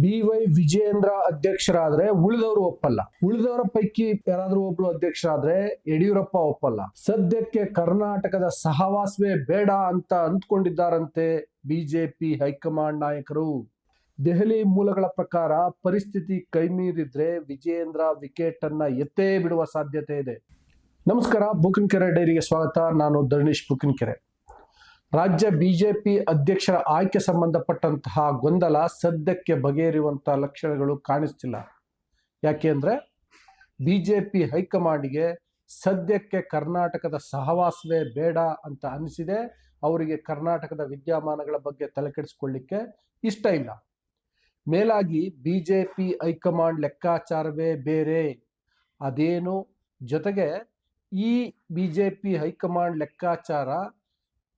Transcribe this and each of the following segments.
B Y Vijayendra ಅಧ್ಯಕ್ಷರಾದ್ರೆ ಉಳಿದವರು ಒಪ್ಪಲ್ಲ. ಉಳಿದವರ ಪೈಕಿ ಯಾರಾದ್ರೂ ಒಬ್ರು ಅಧ್ಯಕ್ಷರಾದ್ರೆ ಯಡಿಯೂರಪ್ಪ ಒಪ್ಪಲ್ಲ. ಸದ್ಯಕ್ಕೆ ಕರ್ನಾಟಕದ ಸಹವಾಸವೇ ಬೇಡ ಅಂತ ಅಂದ್ಕೊಂಡಿದ್ದಾರಂತೆ ಬಿಜೆಪಿ ಹೈಕಮಾಂಡ್ ನಾಯಕರು. ದೆಹಲಿ ಮೂಲಗಳ ಪ್ರಕಾರ ಪರಿಸ್ಥಿತಿ ಕೈಮೀರಿದ್ರೆ ವಿಜಯೇಂದ್ರ ವಿಕೆಟ್ ಅನ್ನ ಎತ್ತೇ ಬಿಡುವ ಸಾಧ್ಯತೆ ಇದೆ. ನಮಸ್ಕಾರ ಬುಕಿನ್ಕೆರೆ ಡೈರಿಗೆ ಸ್ವಾಗತ. ನಾನು ಧರ್ಣೀಶ್ ಬುಕಿನ್ಕೆರೆ ರಾಜ್ಯ ಬಿಜೆಪಿ ಅಧ್ಯಕ್ಷರ ಆಯ್ಕೆ ಸಂಬಂಧಪಟ್ಟಂತಹ ಗೊಂದಲ ಸದ್ಯಕ್ಕೆ ಬಗೆಹರಿಯುವಂತಹ ಲಕ್ಷಣಗಳು ಕಾಣಿಸ್ತಿಲ್ಲ. ಯಾಕೆ ಜೆ ಪಿ ಹೈಕಮಾಂಡ್ಗೆ ಸದ್ಯಕ್ಕೆ ಕರ್ನಾಟಕದ ಸಹವಾಸವೇ ಬೇಡ ಅಂತ ಅನಿಸಿದೆ. ಅವರಿಗೆ ಕರ್ನಾಟಕದ ವಿದ್ಯಮಾನಗಳ ಬಗ್ಗೆ ತಲೆಕೆಡಿಸ್ಕೊಳ್ಳಿಕ್ಕೆ ಇಷ್ಟ ಇಲ್ಲ. ಮೇಲಾಗಿ ಬಿಜೆಪಿ ಹೈಕಮಾಂಡ್ ಲೆಕ್ಕಾಚಾರವೇ ಬೇರೆ. ಅದೇನು ಜೊತೆಗೆ ಈ ಬಿಜೆಪಿ ಹೈಕಮಾಂಡ್ ಲೆಕ್ಕಾಚಾರ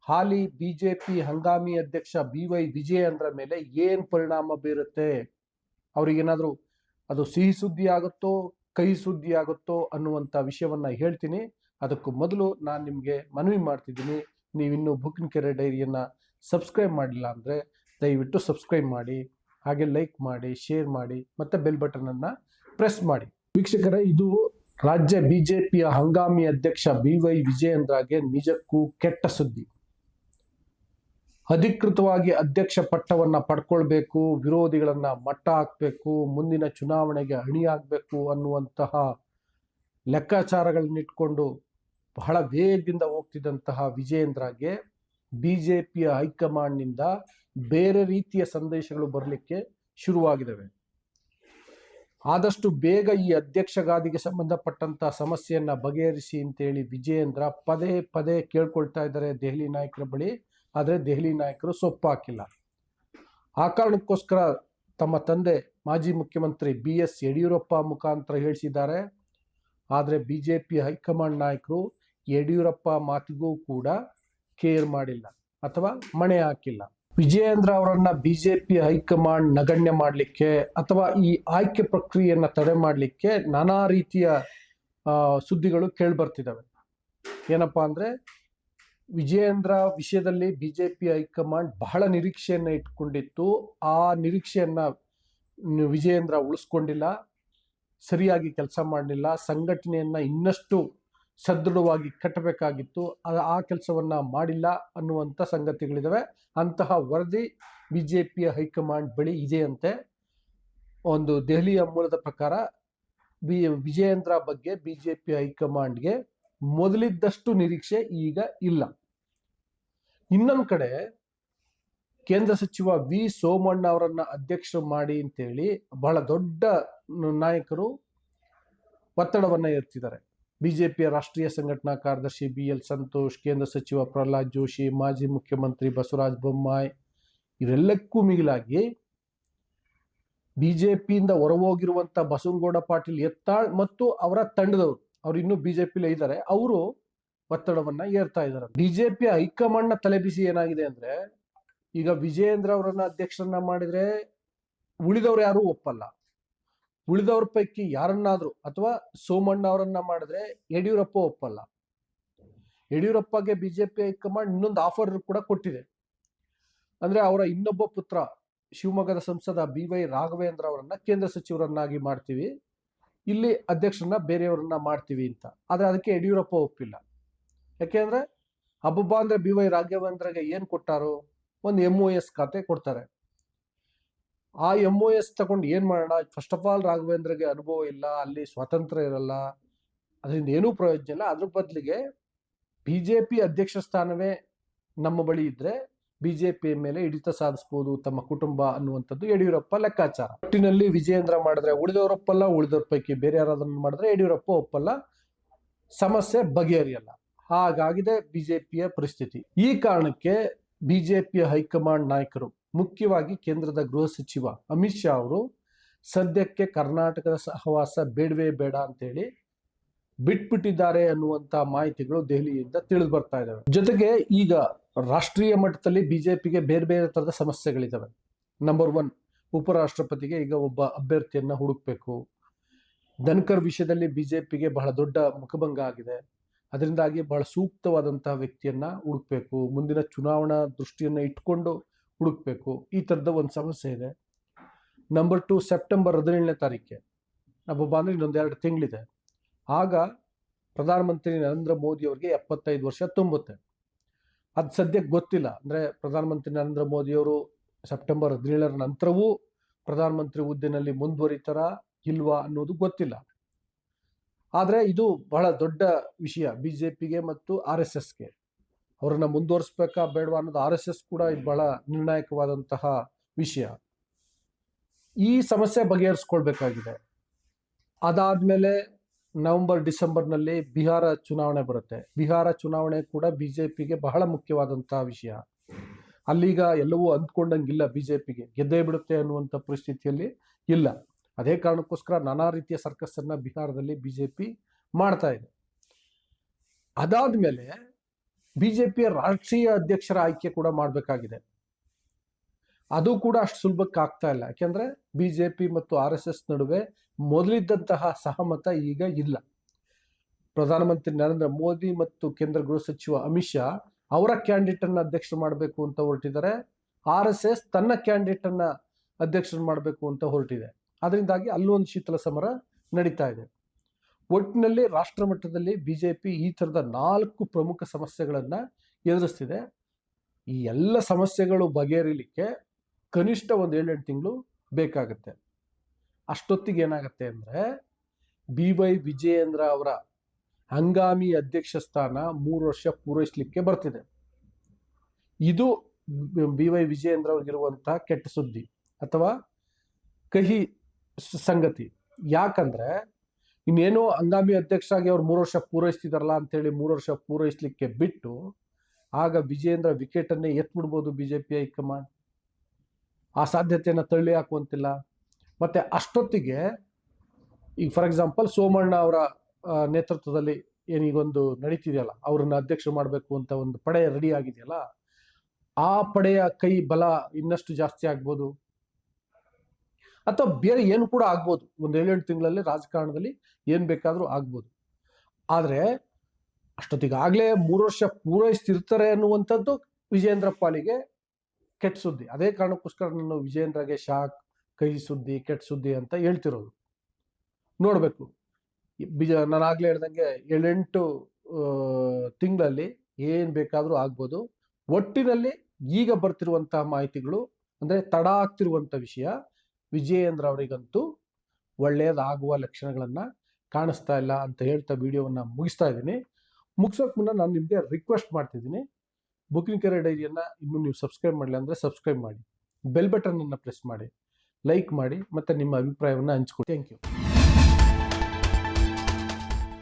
ಹಾಲಿ ಬಿಜೆಪಿ ಹಂಗಾಮಿ ಅಧ್ಯಕ್ಷ ಬಿ ವೈ ವಿಜಯೇಂದ್ರ ಮೇಲೆ ಏನ್ ಪರಿಣಾಮ ಬೀರುತ್ತೆ? ಅವ್ರಿಗೇನಾದ್ರೂ ಅದು ಸಿಹಿ ಸುದ್ದಿ ಆಗುತ್ತೋ, ಕಹಿ ಸುದ್ದಿ ಆಗುತ್ತೋ ಅನ್ನುವಂಥ ವಿಷಯವನ್ನ ಹೇಳ್ತೀನಿ. ಅದಕ್ಕೂ ಮೊದಲು ನಾನು ನಿಮಗೆ ಮನವಿ ಮಾಡ್ತಿದ್ದೀನಿ. ನೀವಿನ್ನೂ ಬುಕ್ಕಿನ ಕೆರೆ ಡೈರಿಯನ್ನ ಸಬ್ಸ್ಕ್ರೈಬ್ ಮಾಡಿಲ್ಲ ಅಂದರೆ ದಯವಿಟ್ಟು ಸಬ್ಸ್ಕ್ರೈಬ್ ಮಾಡಿ, ಹಾಗೆ ಲೈಕ್ ಮಾಡಿ, ಶೇರ್ ಮಾಡಿ, ಮತ್ತೆ ಬೆಲ್ ಬಟನ್ ಅನ್ನ ಪ್ರೆಸ್ ಮಾಡಿ. ವೀಕ್ಷಕರೇ, ಇದು ರಾಜ್ಯ ಬಿಜೆಪಿಯ ಹಂಗಾಮಿ ಅಧ್ಯಕ್ಷ ಬಿ ವೈ ವಿಜಯೇಂದ್ರಗೆ ನಿಜಕ್ಕೂ ಕೆಟ್ಟ ಸುದ್ದಿ. ಅಧಿಕೃತವಾಗಿ ಅಧ್ಯಕ್ಷ ಪಟ್ಟವನ್ನ ಪಡ್ಕೊಳ್ಬೇಕು, ವಿರೋಧಿಗಳನ್ನ ಮಟ್ಟ ಹಾಕಬೇಕು, ಮುಂದಿನ ಚುನಾವಣೆಗೆ ಅಣಿಯಾಗಬೇಕು ಅನ್ನುವಂತಹ ಲೆಕ್ಕಾಚಾರಗಳನ್ನಿಟ್ಕೊಂಡು ಬಹಳ ವೇಗದಿಂದ ಹೋಗ್ತಿದ್ದಂತಹ ವಿಜಯೇಂದ್ರಗೆ ಬಿಜೆಪಿಯ ಹೈಕಮಾಂಡ್ನಿಂದ ಬೇರೆ ರೀತಿಯ ಸಂದೇಶಗಳು ಬರಲಿಕ್ಕೆ ಶುರುವಾಗಿದ್ದಾವೆ ಆದಷ್ಟು ಬೇಗ ಈ ಅಧ್ಯಕ್ಷ ಗಾದಿಗೆ ಸಂಬಂಧಪಟ್ಟಂತ ಸಮಸ್ಯೆಯನ್ನ ಬಗೆಹರಿಸಿ ಅಂತೇಳಿ ವಿಜಯೇಂದ್ರ ಪದೇ ಪದೇ ಕೇಳ್ಕೊಳ್ತಾ ಇದ್ದಾರೆ ದೆಹಲಿ ನಾಯಕರ ಬಳಿ. ಆದರೆ ದೆಹಲಿ ನಾಯಕರು ಸೊಪ್ಪು ಹಾಕಿಲ್ಲ. ಆ ಕಾರಣಕ್ಕೋಸ್ಕರ ತಮ್ಮ ತಂದೆ ಮಾಜಿ ಮುಖ್ಯಮಂತ್ರಿ ಬಿ ಎಸ್ ಯಡಿಯೂರಪ್ಪ ಮುಖಾಂತರ ಹೇಳಿಸಿದ್ದಾರೆ. ಆದರೆ ಬಿ ಜೆ ಪಿ ಹೈಕಮಾಂಡ್ ನಾಯಕರು ಯಡಿಯೂರಪ್ಪ ಮಾತಿಗೂ ಕೂಡ ಕೇರ್ ಮಾಡಿಲ್ಲ ಅಥವಾ ಮಣೆ ಹಾಕಿಲ್ಲ. ವಿಜಯೇಂದ್ರ ಅವರನ್ನ ಬಿಜೆಪಿ ಹೈಕಮಾಂಡ್ ನಗಣ್ಯ ಮಾಡಲಿಕ್ಕೆ ಅಥವಾ ಈ ಆಯ್ಕೆ ಪ್ರಕ್ರಿಯೆಯನ್ನು ತಡೆ ಮಾಡಲಿಕ್ಕೆ ನಾನಾ ರೀತಿಯ ಸುದ್ದಿಗಳು ಸುದ್ದಿಗಳು ಕೇಳ್ಬರ್ತಿದ್ದಾವೆ ಏನಪ್ಪಾ ಅಂದ್ರೆ ವಿಜಯೇಂದ್ರ ವಿಷಯದಲ್ಲಿ ಬಿಜೆಪಿ ಹೈಕಮಾಂಡ್ ಬಹಳ ನಿರೀಕ್ಷೆಯನ್ನ ಇಟ್ಕೊಂಡಿತ್ತು. ಆ ನಿರೀಕ್ಷೆಯನ್ನ ವಿಜಯೇಂದ್ರ ಉಳಿಸ್ಕೊಂಡಿಲ್ಲ. ಸರಿಯಾಗಿ ಕೆಲಸ ಮಾಡಲಿಲ್ಲ. ಸಂಘಟನೆಯನ್ನ ಇನ್ನಷ್ಟು ಸದೃಢವಾಗಿ ಕಟ್ಟಬೇಕಾಗಿತ್ತು. ಆ- ಕೆಲಸವನ್ನ ಮಾಡಿಲ್ಲ ಅನ್ನುವಂಥ ಸಂಗತಿಗಳಿದಾವೆ. ಅಂತಹ ವರದಿ ಬಿಜೆಪಿಯ ಹೈಕಮಾಂಡ್ ಬಳಿ ಇದೆಯಂತೆ. ಒಂದು ದೆಹಲಿಯ ಮೂಲದ ಪ್ರಕಾರ, ಬಿ, ವಿಜಯೇಂದ್ರ ಬಗ್ಗೆ ಬಿಜೆಪಿ ಹೈಕಮಾಂಡ್ಗೆ ಮೊದಲಿದ್ದಷ್ಟು ನಿರೀಕ್ಷೆ ಈಗ ಇಲ್ಲ. ಇನ್ನೊಂದು ಕಡೆ ಕೇಂದ್ರ ಸಚಿವ ವಿ ಸೋಮಣ್ಣ ಅವರನ್ನ ಅಧ್ಯಕ್ಷರು ಮಾಡಿ ಅಂತೇಳಿ ಬಹಳ ದೊಡ್ಡ ನಾಯಕರು ಒತ್ತಡವನ್ನ ಎತ್ತಿದ್ದಾರೆ. ಬಿಜೆಪಿಯ ರಾಷ್ಟ್ರೀಯ ಸಂಘಟನಾ ಕಾರ್ಯದರ್ಶಿ ಬಿ ಎಲ್ ಸಂತೋಷ್, ಕೇಂದ್ರ ಸಚಿವ ಪ್ರಹ್ಲಾದ್ ಜೋಶಿ, ಮಾಜಿ ಮುಖ್ಯಮಂತ್ರಿ ಬಸವರಾಜ ಬೊಮ್ಮಾಯಿ ಇವರೆಲ್ಲಕ್ಕೂ ಮಿಗಿಲಾಗಿ ಬಿಜೆಪಿಯಿಂದ ಹೊರಹೋಗಿರುವಂತ ಬಸವನಗೌಡ ಪಾಟೀಲ್ ಎತ್ತಾಳ್ ಮತ್ತು ಅವರ ತಂಡದವರು ಅವ್ರು ಇನ್ನೂ ಬಿಜೆಪಿಲೇ ಇದ್ದಾರೆ. ಅವರು ಒತ್ತಡವನ್ನ ಏರ್ತಾ ಇದ್ದಾರೆ. ಬಿಜೆಪಿ ಹೈಕಮಾಂಡ್ನ ತಲೆಬಿಸಿ ಏನಾಗಿದೆ ಅಂದ್ರೆ, ಈಗ ವಿಜಯೇಂದ್ರ ಅವರನ್ನ ಅಧ್ಯಕ್ಷರನ್ನ ಮಾಡಿದ್ರೆ ಉಳಿದವ್ರು ಯಾರು ಒಪ್ಪಲ್ಲ. ಉಳಿದವ್ರ ಪೈಕಿ ಯಾರನ್ನಾದ್ರೂ ಅಥವಾ ಸೋಮಣ್ಣ ಅವರನ್ನ ಮಾಡಿದ್ರೆ ಯಡಿಯೂರಪ್ಪ ಒಪ್ಪಲ್ಲ. ಯಡಿಯೂರಪ್ಪಗೆ ಬಿಜೆಪಿ ಹೈಕಮಾಂಡ್ ಇನ್ನೊಂದು ಆಫರ್ ಕೂಡ ಕೊಟ್ಟಿದೆ. ಅಂದ್ರೆ ಅವರ ಇನ್ನೊಬ್ಬ ಪುತ್ರ ಶಿವಮೊಗ್ಗದ ಸಂಸದ ಬಿ ವೈ ರಾಘವೇಂದ್ರ ಅವರನ್ನ ಕೇಂದ್ರ ಸಚಿವರನ್ನಾಗಿ ಮಾಡ್ತೀವಿ. ಇಲ್ಲಿ ಅಧ್ಯಕ್ಷರನ್ನ ಬೇರೆಯವರನ್ನ ಮಾಡ್ತೀವಿ ಅಂತ. ಆದರೆ ಅದಕ್ಕೆ ಯಡಿಯೂರಪ್ಪ ಒಪ್ಪಿಲ್ಲ. ಯಾಕೆಂದ್ರೆ ಹಬ್ಬಬ್ಬ ಅಂದ್ರೆ ಬಿ ವೈ ರಾಘವೇಂದ್ರಗೆ ಏನು ಕೊಟ್ಟಾರು ಒಂದು ಎಂ ಒ ಎಸ್ ಖಾತೆ ಕೊಡ್ತಾರೆ. ಆ ಎಂ ಒ ಎಸ್ ತಗೊಂಡು ಏನ್ ಮಾಡೋಣ? ಫಸ್ಟ್ ಆಫ್ ಆಲ್ ರಾಘವೇಂದ್ರಗೆ ಅನುಭವ ಇಲ್ಲ, ಅಲ್ಲಿ ಸ್ವಾತಂತ್ರ್ಯ ಇರಲ್ಲ, ಅದರಿಂದ ಏನೂ ಪ್ರಯೋಜನ ಇಲ್ಲ. ಅದ್ರ ಬದಲಿಗೆ ಬಿಜೆಪಿ ಅಧ್ಯಕ್ಷ ಸ್ಥಾನವೇ ನಮ್ಮ ಬಳಿ ಇದ್ರೆ ಬಿಜೆಪಿ ಮೇಲೆ ಹಿಡಿತ ಸಾಧಿಸಬಹುದು ತಮ್ಮ ಕುಟುಂಬ ಅನ್ನುವಂಥದ್ದು ಯಡಿಯೂರಪ್ಪ ಲೆಕ್ಕಾಚಾರ. ಒಟ್ಟಿನಲ್ಲಿ ವಿಜಯೇಂದ್ರ ಮಾಡಿದ್ರೆ ಉಳಿದವರಪ್ಪಲ್ಲ, ಉಳಿದವ್ರ ಪೈಕಿ ಬೇರೆ ಯಾರಾದ್ರೂ ಮಾಡಿದ್ರೆ ಯಡಿಯೂರಪ್ಪ ಒಪ್ಪಲ್ಲ, ಸಮಸ್ಯೆ ಬಗೆಹರಿಯಲ್ಲ. ಹಾಗಾಗಿದೆ ಬಿಜೆಪಿಯ ಪರಿಸ್ಥಿತಿ. ಈ ಕಾರಣಕ್ಕೆ ಬಿಜೆಪಿಯ ಹೈಕಮಾಂಡ್ ನಾಯಕರು, ಮುಖ್ಯವಾಗಿ ಕೇಂದ್ರದ ಗೃಹ ಸಚಿವ ಅಮಿತ್ ಶಾ ಅವರು, ಸದ್ಯಕ್ಕೆ ಕರ್ನಾಟಕದ ಸಹವಾಸ ಬೇಡವೇ ಬೇಡ ಅಂತೇಳಿ ಬಿಟ್ಬಿಟ್ಟಿದ್ದಾರೆ ಅನ್ನುವಂತ ಮಾಹಿತಿಗಳು ದೆಹಲಿಯಿಂದ ತಿಳಿದು ಬರ್ತಾ ಇದ್ದಾವೆ. ಜೊತೆಗೆ ಈಗ ರಾಷ್ಟ್ರೀಯ ಮಟ್ಟದಲ್ಲಿ ಬಿಜೆಪಿಗೆ ಬೇರೆ ಬೇರೆ ಥರದ ಸಮಸ್ಯೆಗಳಿದ್ದಾವೆ ನಂಬರ್ ಒನ್ ಉಪರಾಷ್ಟ್ರಪತಿಗೆ ಈಗ ಒಬ್ಬ ಅಭ್ಯರ್ಥಿಯನ್ನ ಹುಡುಕಬೇಕು. ಧನ್ಕರ್ ವಿಷಯದಲ್ಲಿ ಬಿಜೆಪಿಗೆ ಬಹಳ ದೊಡ್ಡ ಮುಖಭಂಗ ಆಗಿದೆ. ಅದರಿಂದಾಗಿ ಬಹಳ ಸೂಕ್ತವಾದಂತಹ ವ್ಯಕ್ತಿಯನ್ನ ಹುಡುಕಬೇಕು. ಮುಂದಿನ ಚುನಾವಣಾ ದೃಷ್ಟಿಯನ್ನ ಇಟ್ಕೊಂಡು ಹುಡುಕ್ಬೇಕು. ಈ ತರದ ಒಂದು ಸಮಸ್ಯೆ ಇದೆ. ನಂಬರ್ ಟು ಸೆಪ್ಟೆಂಬರ್ ಹದಿನೇಳನೇ ತಾರೀಕೆ ನಮ್ಮ ಅಂದರೆ ಇನ್ನೊಂದೆರಡು ತಿಂಗಳಿದೆ. ಆಗ ಪ್ರಧಾನಮಂತ್ರಿ ನರೇಂದ್ರ ಮೋದಿ ಅವರಿಗೆ ಎಪ್ಪತ್ತೈದು ವರ್ಷ ತುಂಬುತ್ತೆ. ಅದು ಸದ್ಯಕ್ಕೆ ಗೊತ್ತಿಲ್ಲ. ಅಂದರೆ ಪ್ರಧಾನಮಂತ್ರಿ ನರೇಂದ್ರ ಮೋದಿಯವರು ಸೆಪ್ಟೆಂಬರ್ ಹದಿನೇಳರ ನಂತರವೂ ಪ್ರಧಾನಮಂತ್ರಿ ಹುದ್ದೆನಲ್ಲಿ ಮುಂದುವರಿತಾರ ಇಲ್ವಾ ಅನ್ನೋದು ಗೊತ್ತಿಲ್ಲ. ಆದರೆ ಇದು ಬಹಳ ದೊಡ್ಡ ವಿಷಯ ಬಿ ಜೆ ಪಿಗೆ ಮತ್ತು ಆರ್ ಎಸ್ ಎಸ್ಗೆ. ಅವ್ರನ್ನ ಮುಂದುವರಿಸ್ಬೇಕಾ ಬೇಡವಾ ಅನ್ನೋದು ಆರ್ ಎಸ್ ಎಸ್ ಕೂಡ ಇದು ಬಹಳ ನಿರ್ಣಾಯಕವಾದಂತಹ ವಿಷಯ. ಈ ಸಮಸ್ಯೆ ಬಗೆಹರಿಸ್ಕೊಳ್ಬೇಕಾಗಿದೆ. ಅದಾದ್ಮೇಲೆ ನವೆಂಬರ್, ಡಿಸೆಂಬರ್ನಲ್ಲಿ ಬಿಹಾರ ಚುನಾವಣೆ ಬರುತ್ತೆ. ಬಿಹಾರ ಚುನಾವಣೆ ಕೂಡ ಬಿ ಜೆ ಪಿಗೆ ಬಹಳ ಮುಖ್ಯವಾದಂತಹ ವಿಷಯ. ಅಲ್ಲಿಗ ಎಲ್ಲವೂ ಅಂದ್ಕೊಂಡಂಗಿಲ್ಲ ಬಿ ಜೆ ಪಿಗೆ ಗೆದ್ದೇ ಬಿಡುತ್ತೆ ಅನ್ನುವಂಥ ಪರಿಸ್ಥಿತಿಯಲ್ಲಿ ಇಲ್ಲ. ಅದೇ ಕಾರಣಕ್ಕೋಸ್ಕರ ನಾನಾ ರೀತಿಯ ಸರ್ಕಸ್ಸನ್ನು ಬಿಹಾರದಲ್ಲಿ ಬಿ ಜೆ ಪಿ ಮಾಡ್ತಾ ಇದೆ. ಅದಾದ್ಮೇಲೆ ಬಿ ಜೆ ಪಿಯ ರಾಷ್ಟ್ರೀಯ ಅಧ್ಯಕ್ಷರ ಆಯ್ಕೆ ಕೂಡ ಮಾಡಬೇಕಾಗಿದೆ. ಅದು ಕೂಡ ಅಷ್ಟು ಸುಲಭಕ್ಕೆ ಆಗ್ತಾ ಇಲ್ಲ. ಯಾಕೆಂದ್ರೆ ಬಿ ಜೆ ಪಿ ಮತ್ತು ಆರ್ ಎಸ್ ಎಸ್ ನಡುವೆ ಮೊದಲಿದ್ದಂತಹ ಸಹಮತ ಈಗ ಇಲ್ಲ. ಪ್ರಧಾನಮಂತ್ರಿ ನರೇಂದ್ರ ಮೋದಿ ಮತ್ತು ಕೇಂದ್ರ ಗೃಹ ಸಚಿವ ಅಮಿತ್ ಶಾ ಅವರ ಕ್ಯಾಂಡಿಡೇಟ್ ಅನ್ನ ಅಧ್ಯಕ್ಷರು ಮಾಡಬೇಕು ಅಂತ ಹೊರಟಿದ್ದಾರೆ. ಆರ್ ಎಸ್ ಎಸ್ ತನ್ನ ಕ್ಯಾಂಡಿಡೇಟ್ ಅನ್ನ ಅಧ್ಯಕ್ಷರು ಮಾಡಬೇಕು ಅಂತ ಹೊರಟಿದೆ. ಅದರಿಂದಾಗಿ ಅಲ್ಲೊಂದು ಶೀತಲ ಸಮರ ನಡೀತಾ ಇದೆ. ಒಟ್ಟಿನಲ್ಲಿ ರಾಷ್ಟ್ರ ಮಟ್ಟದಲ್ಲಿ ಬಿಜೆಪಿ ಈ ಥರದ ನಾಲ್ಕು ಪ್ರಮುಖ ಸಮಸ್ಯೆಗಳನ್ನು ಎದುರಿಸ್ತಿದೆ. ಈ ಎಲ್ಲ ಸಮಸ್ಯೆಗಳು ಬಗೆಹರಿಲಿಕ್ಕೆ ಕನಿಷ್ಠ ಒಂದು ಏಳೆಂಟು ತಿಂಗಳು ಬೇಕಾಗುತ್ತೆ. ಅಷ್ಟೊತ್ತಿಗೆ ಏನಾಗುತ್ತೆ ಅಂದರೆ ಬಿ ವೈ ವಿಜಯೇಂದ್ರ ಅವರ ಹಂಗಾಮಿ ಅಧ್ಯಕ್ಷ ಸ್ಥಾನ ಮೂರು ವರ್ಷ ಪೂರೈಸಲಿಕ್ಕೆ ಬರ್ತಿದೆ. ಇದು ಬಿ ವೈ ವಿಜಯೇಂದ್ರ ಅವ್ರಿಗಿರುವಂತಹ ಕೆಟ್ಟ ಸುದ್ದಿ ಅಥವಾ ಕಹಿ ಸಂಗತಿ. ಯಾಕಂದ್ರೆ ಇನ್ನೇನೋ ಹಂಗಾಮಿ ಅಧ್ಯಕ್ಷರಾಗಿ ಅವ್ರು ಮೂರು ವರ್ಷ ಪೂರೈಸ್ತಿದಾರಲ್ಲ ಅಂತೇಳಿ ಮೂರು ವರ್ಷ ಪೂರೈಸಲಿಕ್ಕೆ ಬಿಟ್ಟು ಆಗ Vijayendra wicket B J BJP high command. ಆ ಸಾಧ್ಯತೆಯನ್ನು ತಳ್ಳಿ ಹಾಕುವಂತಿಲ್ಲ ಮತ್ತೆ ಅಷ್ಟೊತ್ತಿಗೆ, ಈಗ ಫಾರ್ ಎಕ್ಸಾಂಪಲ್ ಸೋಮಣ್ಣ ಅವರ ನೇತೃತ್ವದಲ್ಲಿ ಏನೀಗೊಂದು ನಡೀತಿದೆಯಲ್ಲ, ಅವ್ರನ್ನ ಅಧ್ಯಕ್ಷರು ಮಾಡಬೇಕು ಅಂತ ಒಂದು ಪಡೆ ರೆಡಿ ಆಗಿದೆಯಲ್ಲ, ಆ ಪಡೆಯ ಕೈ ಬಲ ಇನ್ನಷ್ಟು ಜಾಸ್ತಿ ಆಗ್ಬೋದು. ಅಥವಾ ಬೇರೆ ಏನು ಕೂಡ ಆಗ್ಬೋದು. ಒಂದು ಏಳೆಂಟು ತಿಂಗಳಲ್ಲಿ ರಾಜಕಾರಣದಲ್ಲಿ ಏನು ಬೇಕಾದರೂ ಆಗ್ಬೋದು. ಆದ್ರೆ ಅಷ್ಟೊತ್ತಿಗಾಗ್ಲೇ ಮೂರು ವರ್ಷ ಪೂರೈಸ್ತಿರ್ತಾರೆ ಅನ್ನುವಂಥದ್ದು ವಿಜೇಂದ್ರ ಪಾಲಿಗೆ ಕೆಟ್ಟ ಸುದ್ದಿ. ಅದೇ ಕಾರಣಕ್ಕೋಸ್ಕರ ನಾನು ವಿಜಯೇಂದ್ರಗೆ ಶಾಕ್, ಕೈ ಸುದ್ದಿ, ಕೆಟ್ಟ ಸುದ್ದಿ ಅಂತ ಹೇಳ್ತಿರೋದು. ನೋಡ್ಬೇಕು. ಬಿಜ ನಾನು ಆಗ್ಲೇ ಹೇಳ್ದಂಗೆ ಏಳೆಂಟು ತಿಂಗಳಲ್ಲಿ ಏನ್ ಬೇಕಾದರೂ ಆಗ್ಬೋದು. ಒಟ್ಟಿನಲ್ಲಿ ಈಗ ಬರ್ತಿರುವಂತಹ ಮಾಹಿತಿಗಳು ಅಂದ್ರೆ ತಡ ಆಗ್ತಿರುವಂಥ ವಿಷಯ ವಿಜಯೇಂದ್ರ ಅವರಿಗಂತೂ ಒಳ್ಳೆಯದಾಗುವ ಲಕ್ಷಣಗಳನ್ನು ಕಾಣಿಸ್ತಾ ಇಲ್ಲ ಅಂತ ಹೇಳ್ತಾ ವಿಡಿಯೋವನ್ನ ಮುಗಿಸ್ತಾ ಇದ್ದೀನಿ. ಮುಗಿಸೋಕ್ ಮುನ್ನ ನಾನು ನಿಮಗೆ ರಿಕ್ವೆಸ್ಟ್ ಮಾಡ್ತಿದ್ದೀನಿ. ಬುಕಿಂಗ್ ಕೆರೆ ಡೈರಿಯನ್ನು ಇನ್ನೂ ನೀವು ಸಬ್ಸ್ಕ್ರೈಬ್ ಮಾಡಲಿ ಅಂದರೆ ಸಬ್ಸ್ಕ್ರೈಬ್ ಮಾಡಿ. ಬೆಲ್ ಬಟನನ್ನು ಪ್ರೆಸ್ ಮಾಡಿ. ಲೈಕ್ ಮಾಡಿ ಮತ್ತೆ ನಿಮ್ಮ ಅಭಿಪ್ರಾಯವನ್ನು ಹಂಚ್ಕೊಡಿ ಥ್ಯಾಂಕ್ ಯು